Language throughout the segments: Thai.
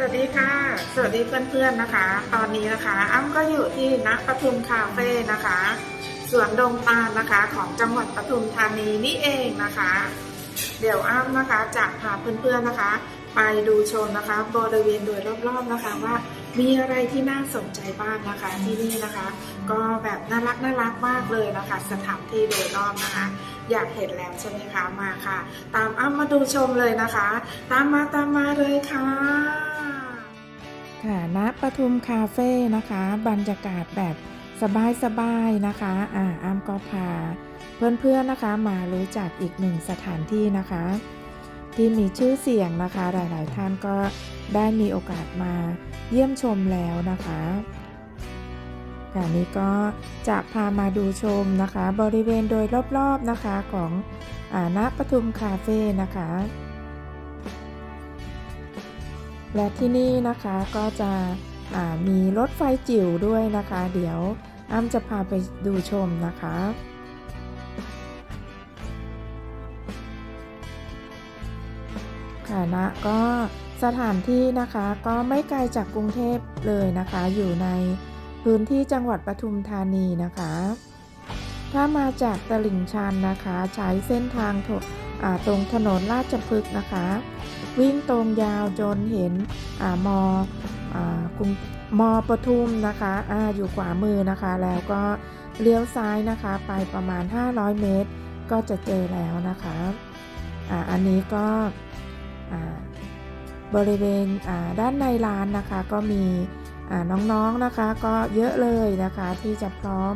สวัสดีค่ะ สวัสดีเพื่อนๆนะคะ ตอนนี้นะคะ อ้ำก็อยู่ที่ณปทุมคาเฟ่นะคะสวนดงตาลนะคะของจังหวัดปทุมธานีนี่เองนะคะ เดี๋ยวอ้ำนะคะจะพาเพื่อนๆนะคะ ไปดูชมนะคะ บริเวณโดยรอบๆนะคะว่ามีอะไรที่น่าสนใจบ้างนะคะที่นี่นะคะ ก็แบบน่ารักน่ารักมากเลยนะคะ สถานที่โดยรอบนะคะ อยากเห็นแล้วใช่ไหมคะมาค่ะ ตามอ้ำมาดูชมเลยนะคะ ตามมาตามมาเลยค่ะ ค่ะณปทุมคาเฟ่นะคะ บรรยากาศแบบสบายๆนะคะ อ่าอ้ำก็พา เพื่อนๆนะคะมารู้จักอีกหนึ่งสถานที่นะคะ ที่มีชื่อเสียงนะคะ หลายๆท่านก็ได้มีโอกาสมาเยี่ยมชมแล้วนะคะค่ะนี้ก็จะพามาดูชมนะคะ บริเวณโดยรอบๆนะคะของอาณปทุมคาเฟ่นะคะ และที่นี่นะคะก็จะมีรถไฟจิ๋วด้วยนะคะ เดี๋ยวอ้ำจะพาไปดูชมนะคะค่ะนะก็สถานที่นะคะก็ไม่ไกลจากกรุงเทพเลยนะคะ อยู่ในพื้นที่จังหวัดปทุมธานีนะคะ ถ้ามาจากตลิ่งชันนะคะ ใช้เส้นทางถตรงถนนราชพฤกษ์นะคะ วิ่งตรงยาวจนเห็นอามอกรุงมอปทุมนะคะอาอยู่ขวามือนะคะ แล้วก็เลี้ยวซ้ายนะคะ ไปประมาณ 500 เมตร ก็จะเจอแล้วนะคะอ่าอันนี้ก็อ่าบริเวณอ่าด้านในร้านนะคะก็มีอ่าน้องๆนะคะ ก็เยอะเลยนะคะที่จะพร้อม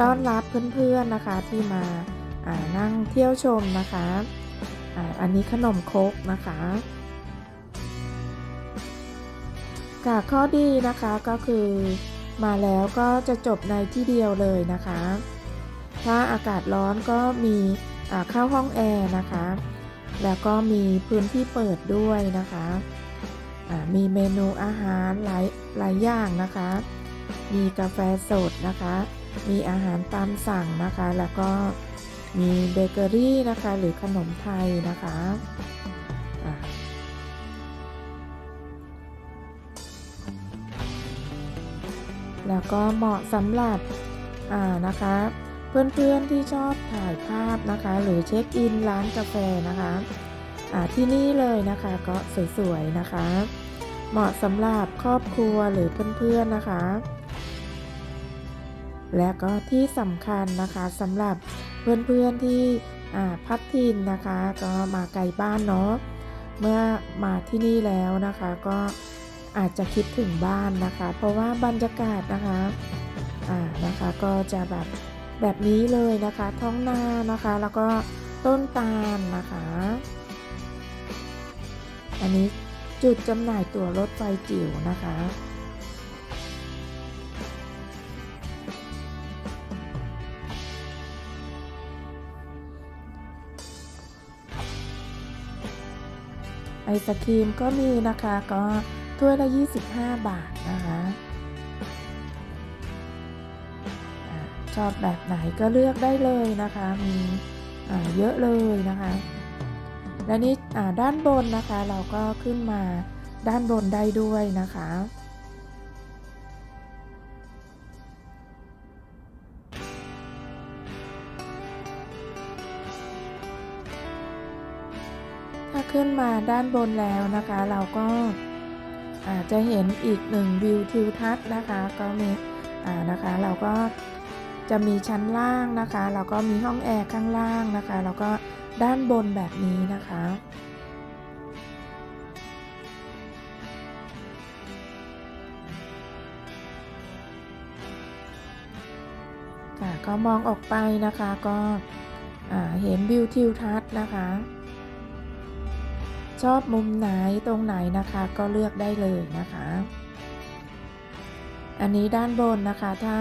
ต้อนรับเพื่อนๆนะคะที่มาอ่านั่งเที่ยวชมนะคะ อันนี้ขนมครกนะคะค่ะข้อดีนะคะก็คือมาแล้วก็จะจบในที่เดียวเลยนะคะ ถ้าอากาศร้อนก็มีเข้าห้องแอร์นะคะ แล้วก็มีพื้นที่เปิดด้วยนะคะมีเมนูอาหารหลายหลายอย่างนะคะ มีกาแฟสดนะคะ มีอาหารตามสั่งนะคะ แล้วก็ มีเบเกอรี่นะคะ หรือขนมไทยนะคะแล้วก็เหมาะสำหรับอ่านะคะ เพื่อนๆที่ชอบถ่ายภาพนะคะ หรือเช็คอินร้านกาแฟนะคะอ่าที่นี่เลยนะคะก็สวยๆนะคะ เหมาะสำหรับครอบครัวหรือเพื่อนๆนะคะ และก็ที่สำคัญนะคะสำหรับ เพื่อนๆที่อ่พัดทินนะคะ ก็มาไกลบ้านเนาะเมื่อมาที่นี่แล้วนะคะก็อาจจะคิดถึงบ้านนะคะ เพราะว่าบรรยากาศนะคะอ่านะคะก็จะแบบแบบนี้เลยนะคะ ท้องนานะคะ แล้วก็ต้นตาลนะคะ อันนี้จุดจำหน่ายตั๋วรถไฟจิ๋วนะคะ ไอศครีมก็มีนะคะก็ถ้วยละ 25 บาทนะคะชอบแบบไหนก็เลือกได้เลยนะคะ มีเยอะเลยนะคะ และนี่ด้านบนนะคะเราก็ขึ้นมาด้านบนได้ด้วยนะคะ ขึ้นมาด้านบนแล้วนะคะ เราก็อาจจะเห็นอีกหนึ่งวิวทิวทัศน์นะคะ ก็มีอ่านะคะ เราก็จะมีชั้นล่างนะคะ แล้วก็มีห้องแอร์ข้างล่างนะคะ แล้วก็ด้านบนแบบนี้นะคะค่ะก็มองออกไปนะคะก็เห็นวิวทิวทัศน์นะคะ ชอบมุมไหนตรงไหนนะคะก็เลือกได้เลยนะคะ อันนี้ด้านบนนะคะถ้า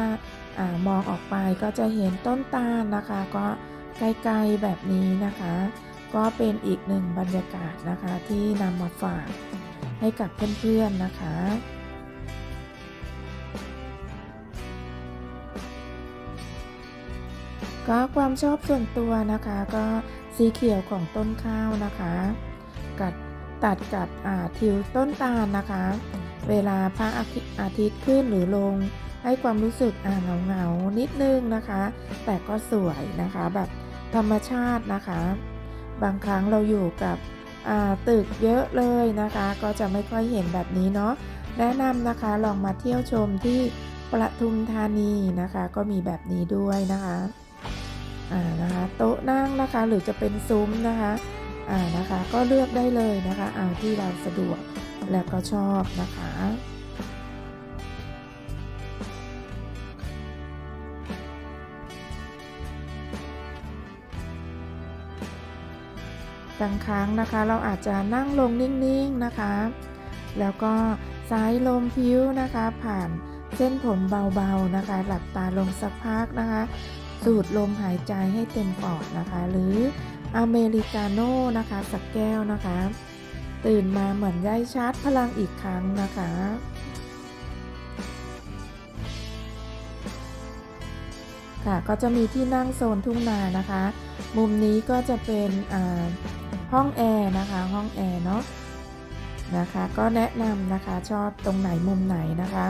อามองออกไปก็จะเห็นต้นตาลนะคะ ก็ไกลๆแบบนี้นะคะ ก็เป็นอีกหนึ่งบรรยากาศนะคะที่นำมาฝากให้กับเพื่อนๆนะคะก็ความชอบส่วนตัวนะคะก็สีเขียวของต้นข้าวนะคะ กับตัดกับทิวต้นตาลนะคะ เวลาพระอาทิตย์ขึ้นหรือลง ให้ความรู้สึกอ่าเงาเงานิดนึงนะคะ แต่ก็สวยนะคะแบบธรรมชาตินะคะ บางครั้งเราอยู่กับตึกเยอะเลยนะคะ ก็จะไม่ค่อยเห็นแบบนี้เนาะแนะนำนะคะลองมาเที่ยวชมที่ประทุมธานีนะคะ ก็มีแบบนี้ด้วยนะคะอ่านะคะ โต๊ะนั่งนะคะหรือจะเป็นซุ้มนะคะ อ่านะคะ ก็เลือกได้เลยนะคะเอาที่เราสะดวกและก็ชอบนะคะบางครั้งนะคะเราอาจจะนั่งลงนิ่งๆนะคะ แล้วก็สายลมพิ้วนะคะ ผ่านเส้นผมเบาๆนะคะ หลับตาลงสักพักนะคะ สูดลมหายใจให้เต็มปอดนะคะ หรือ อเมริกาโน่นะคะสักแก้วนะคะ ตื่นมาเหมือนได้ชาร์จพลังอีกครั้งนะคะค่ะก็จะมีที่นั่งโซนทุ่งนานะคะ มุมนี้ก็จะเป็นอ่าห้องแอร์นะคะ ห้องแอร์เนาะนะคะ ก็แนะนำนะคะชอบตรงไหนมุมไหนนะคะ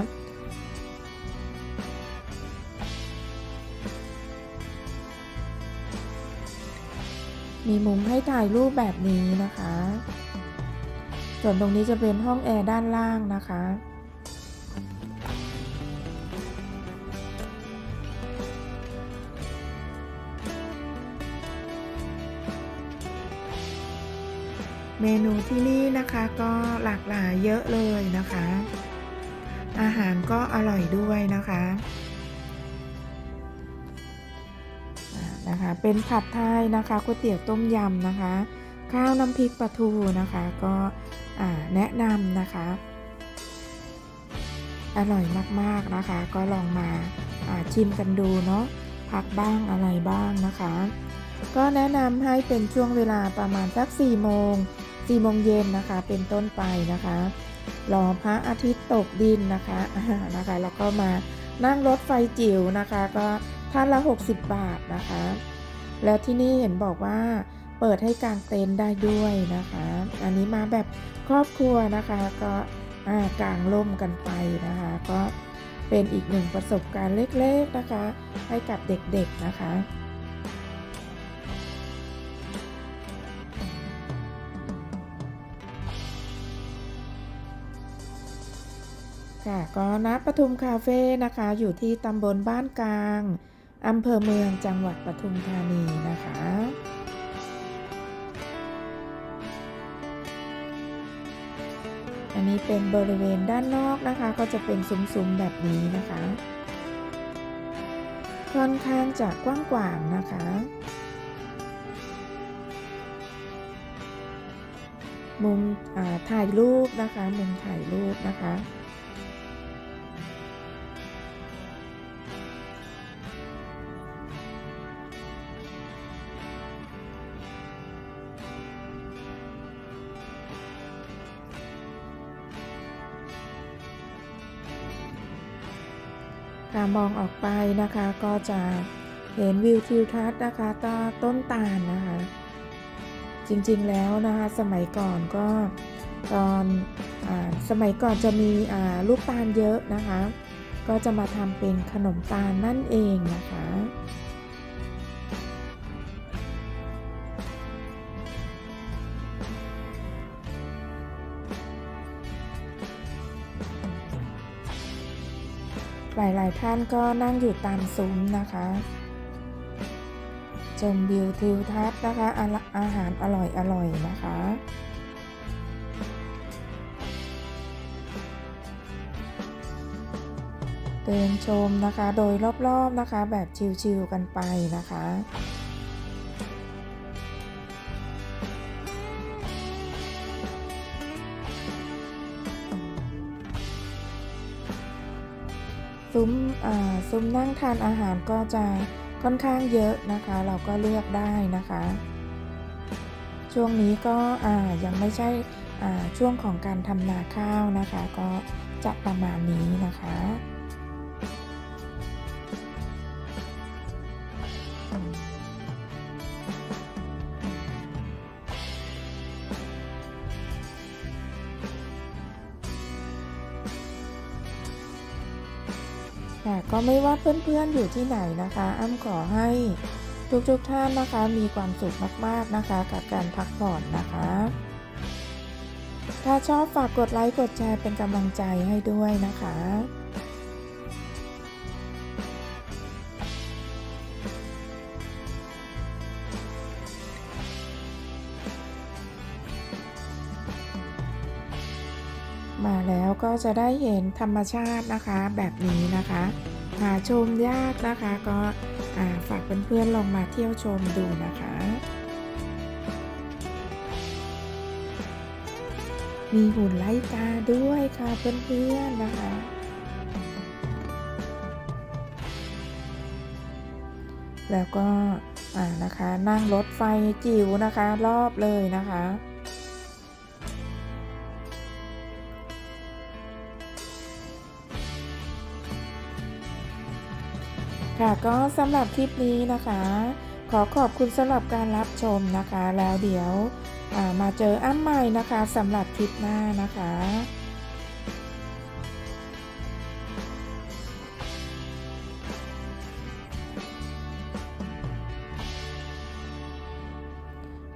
มีมุมให้ถ่ายรูปแบบนี้นะคะ ส่วนตรงนี้จะเป็นห้องแอร์ด้านล่างนะคะ เมนูที่นี่นะคะก็หลากหลายเยอะเลยนะคะ อาหารก็อร่อยด้วยนะคะ นะคะ เป็นผัดไทยนะคะก๋วยเตี๋ยวต้มยำนะคะ ข้าวน้ำพริกปลาทูนะคะ ก็แนะนำนะคะ อร่อยมากๆนะคะ ก็ลองมาาชิมกันดูเนาะพักบ้างอะไรบ้างนะคะ ก็แนะนำให้เป็นช่วงเวลาประมาณสัก4โมง4โมงเย็นนะคะ เป็นต้นไปนะคะรอพระอาทิตย์ตกดินนะคะนะคะ แล้วก็มานั่งรถไฟจิ๋วนะคะ ก็ ท่านละ 60 บาทนะคะ แล้วที่นี่เห็นบอกว่าเปิดให้กางเต็นท์ได้ด้วยนะคะ อันนี้มาแบบครอบครัวนะคะก็อ่ากางร่มกันไปนะคะ ก็เป็นอีกหนึ่งประสบการณ์เล็กๆนะคะ ให้กับเด็กๆนะคะ ค่ะก็ณปทุมคาเฟ่นะคะ อยู่ที่ตำบลบ้านกลาง อำเภอเมืองจังหวัดปทุมธานีนะคะ อันนี้เป็นบริเวณด้านนอกนะคะ ก็จะเป็นซุ้มๆแบบนี้นะคะ ค่อนข้างจะกว้างขวางนะคะ มุมถ่ายรูปนะคะ มุมถ่ายรูปนะคะ มองออกไปนะคะก็จะเห็นวิวทิวทัศน์นะคะตาต้นตาลนะคะ จริงๆแล้วนะคะสมัยก่อนก็ตอนอสมัยก่อนจะมีลูกตาลเยอะนะคะ ก็จะมาทำเป็นขนมตาลนั่นเองนะคะ หลายๆ ท่านก็นั่งอยู่ตามซุ้มนะคะ ชมวิวทิวทัศน์นะคะอาอาหารอร่อยๆนะคะ เดินชมนะคะโดยรอบๆนะคะแบบชิวๆกันไปนะคะ ซุ้มซุ้มนั่งทานอาหารก็จะค่อนข้างเยอะนะคะ เราก็เลือกได้นะคะ ช่วงนี้ก็ยังไม่ใช่ช่วงของการทำนาข้าวนะคะ ก็จะประมาณนี้นะคะ ก็ไม่ว่าเพื่อนๆอยู่ที่ไหนนะคะ อ้ำขอให้ทุกๆท่านนะคะมีความสุขมากๆนะคะ กับการพักผ่อนนะคะ ถ้าชอบฝากกดไลค์กดแชร์เป็นกำลังใจให้ด้วยนะคะมาแล้วก็จะได้เห็นธรรมชาตินะคะแบบนี้นะคะ หาชมยากนะคะ ก็ฝากเพื่อนๆลองมาเที่ยวชมดูนะคะมีหุ่นไล่กาด้วยค่ะเพื่อนๆนะคะ แล้วก็อ่านะคะนั่งรถไฟจิ๋วนะคะรอบเลยนะคะ ค่ะก็สำหรับคลิปนี้นะคะ ขอขอบคุณสำหรับการรับชมนะคะ แล้วเดี๋ยวมาเจออ้ำใหม่นะคะสำหรับคลิปหน้านะคะ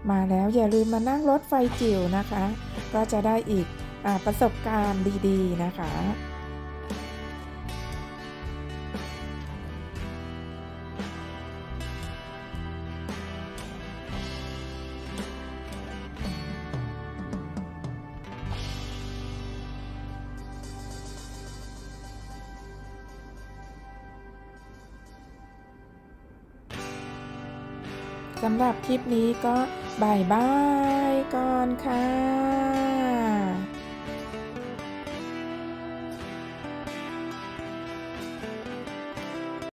มาแล้วอย่าลืมมานั่งรถไฟจิ๋วนะคะ ก็จะได้อีกอประสบการณ์ดีๆนะคะ สำหรับคลิปนี้ก็บายบายก่อนค่ะ